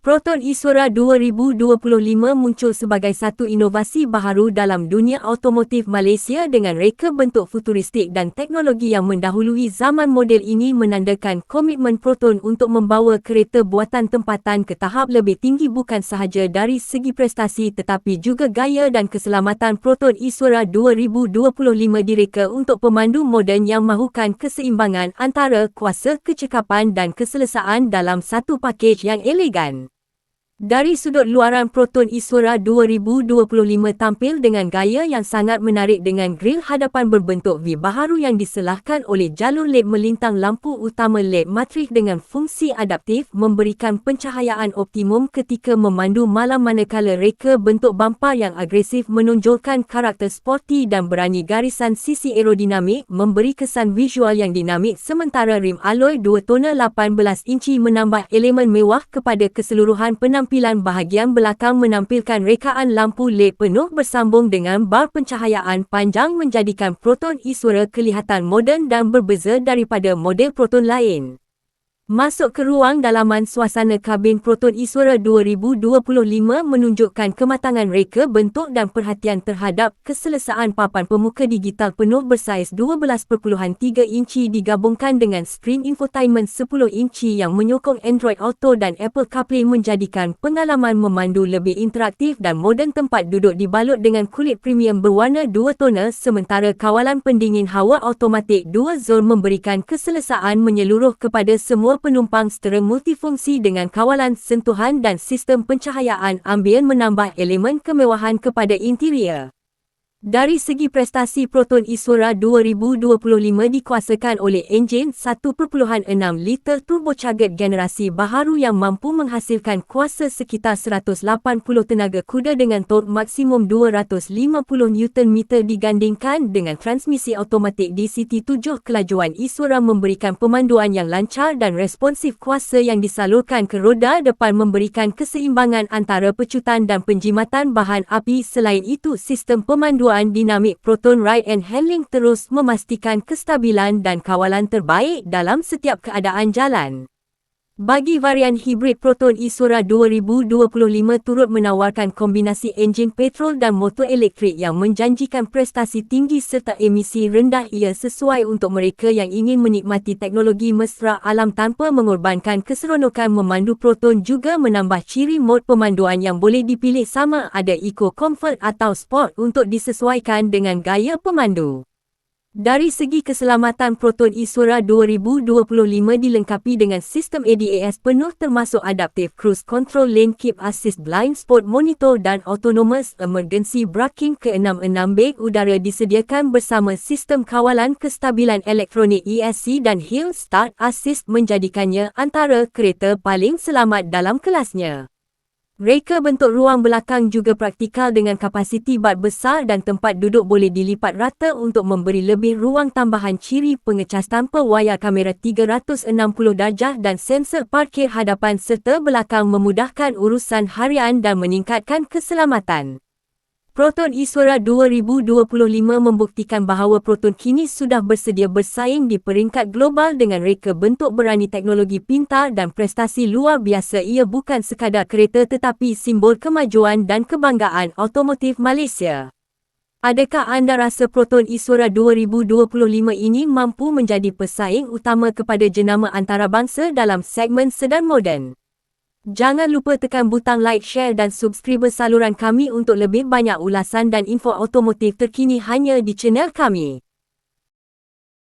Proton Iswara 2025 muncul sebagai satu inovasi baharu dalam dunia automotif Malaysia dengan reka bentuk futuristik dan teknologi yang mendahului zaman model ini menandakan komitmen Proton untuk membawa kereta buatan tempatan ke tahap lebih tinggi bukan sahaja dari segi prestasi tetapi juga gaya dan keselamatan Proton Iswara 2025 direka untuk pemandu moden yang mahukan keseimbangan antara kuasa kecekapan dan keselesaan dalam satu pakej yang elegan. Dari sudut luaran Proton Iswara 2025 tampil dengan gaya yang sangat menarik dengan grill hadapan berbentuk V baharu yang diselahkan oleh jalur LED melintang lampu utama LED matrik dengan fungsi adaptif memberikan pencahayaan optimum ketika memandu malam manakala reka bentuk bumper yang agresif menonjolkan karakter sporty dan berani garisan sisi aerodinamik memberi kesan visual yang dinamik sementara rim alloy 2 tona 18 inci menambah elemen mewah kepada keseluruhan penampilan tampilan bahagian belakang menampilkan rekaan lampu LED penuh bersambung dengan bar pencahayaan panjang menjadikan Proton e-Suara kelihatan moden dan berbeza daripada model Proton lain. Masuk ke ruang dalaman suasana kabin Proton Iswara 2025 menunjukkan kematangan reka bentuk dan perhatian terhadap keselesaan papan pemuka digital penuh bersaiz 12.3 inci digabungkan dengan skrin infotainment 10 inci yang menyokong Android Auto dan Apple CarPlay menjadikan pengalaman memandu lebih interaktif dan moden tempat duduk dibalut dengan kulit premium berwarna dua tona sementara kawalan pendingin hawa automatik dua zon memberikan keselesaan menyeluruh kepada semua penumpang secara multifungsi dengan kawalan sentuhan dan sistem pencahayaan ambien menambah elemen kemewahan kepada interior. Dari segi prestasi Proton Iswara 2025 dikuasakan oleh enjin 1.6 liter turbocharged generasi baharu yang mampu menghasilkan kuasa sekitar 180 tenaga kuda dengan torque maksimum 250 Nm digandingkan dengan transmisi automatik DCT 7 kelajuan Iswara memberikan pemanduan yang lancar dan responsif kuasa yang disalurkan ke roda depan memberikan keseimbangan antara pecutan dan penjimatan bahan api. Selain itu sistem pemanduan pemanduan dinamik Proton Ride and Handling terus memastikan kestabilan dan kawalan terbaik dalam setiap keadaan jalan. Bagi varian hibrid Proton Isura 2025 turut menawarkan kombinasi enjin petrol dan motor elektrik yang menjanjikan prestasi tinggi serta emisi rendah ia sesuai untuk mereka yang ingin menikmati teknologi mesra alam tanpa mengorbankan keseronokan memandu Proton juga menambah ciri mod pemanduan yang boleh dipilih sama ada Eco Comfort atau Sport untuk disesuaikan dengan gaya pemandu. Dari segi keselamatan Proton Isura 2025 dilengkapi dengan sistem ADAS penuh termasuk Adaptive Cruise Control Lane Keep Assist Blind Spot Monitor dan Autonomous Emergency Braking ke-66 beg udara disediakan bersama sistem kawalan kestabilan elektronik ESC dan Hill Start Assist menjadikannya antara kereta paling selamat dalam kelasnya. Reka bentuk ruang belakang juga praktikal dengan kapasiti bat besar dan tempat duduk boleh dilipat rata untuk memberi lebih ruang tambahan ciri pengecas tanpa wayar kamera 360 darjah dan sensor parkir hadapan serta belakang memudahkan urusan harian dan meningkatkan keselamatan. Proton Iswara 2025 membuktikan bahawa Proton kini sudah bersedia bersaing di peringkat global dengan reka bentuk berani teknologi pintar dan prestasi luar biasa ia bukan sekadar kereta tetapi simbol kemajuan dan kebanggaan automotif Malaysia. Adakah anda rasa Proton Iswara 2025 ini mampu menjadi pesaing utama kepada jenama antarabangsa dalam segmen sedan moden? Jangan lupa tekan butang like, share dan subscribe saluran kami untuk lebih banyak ulasan dan info otomotif terkini hanya di channel kami.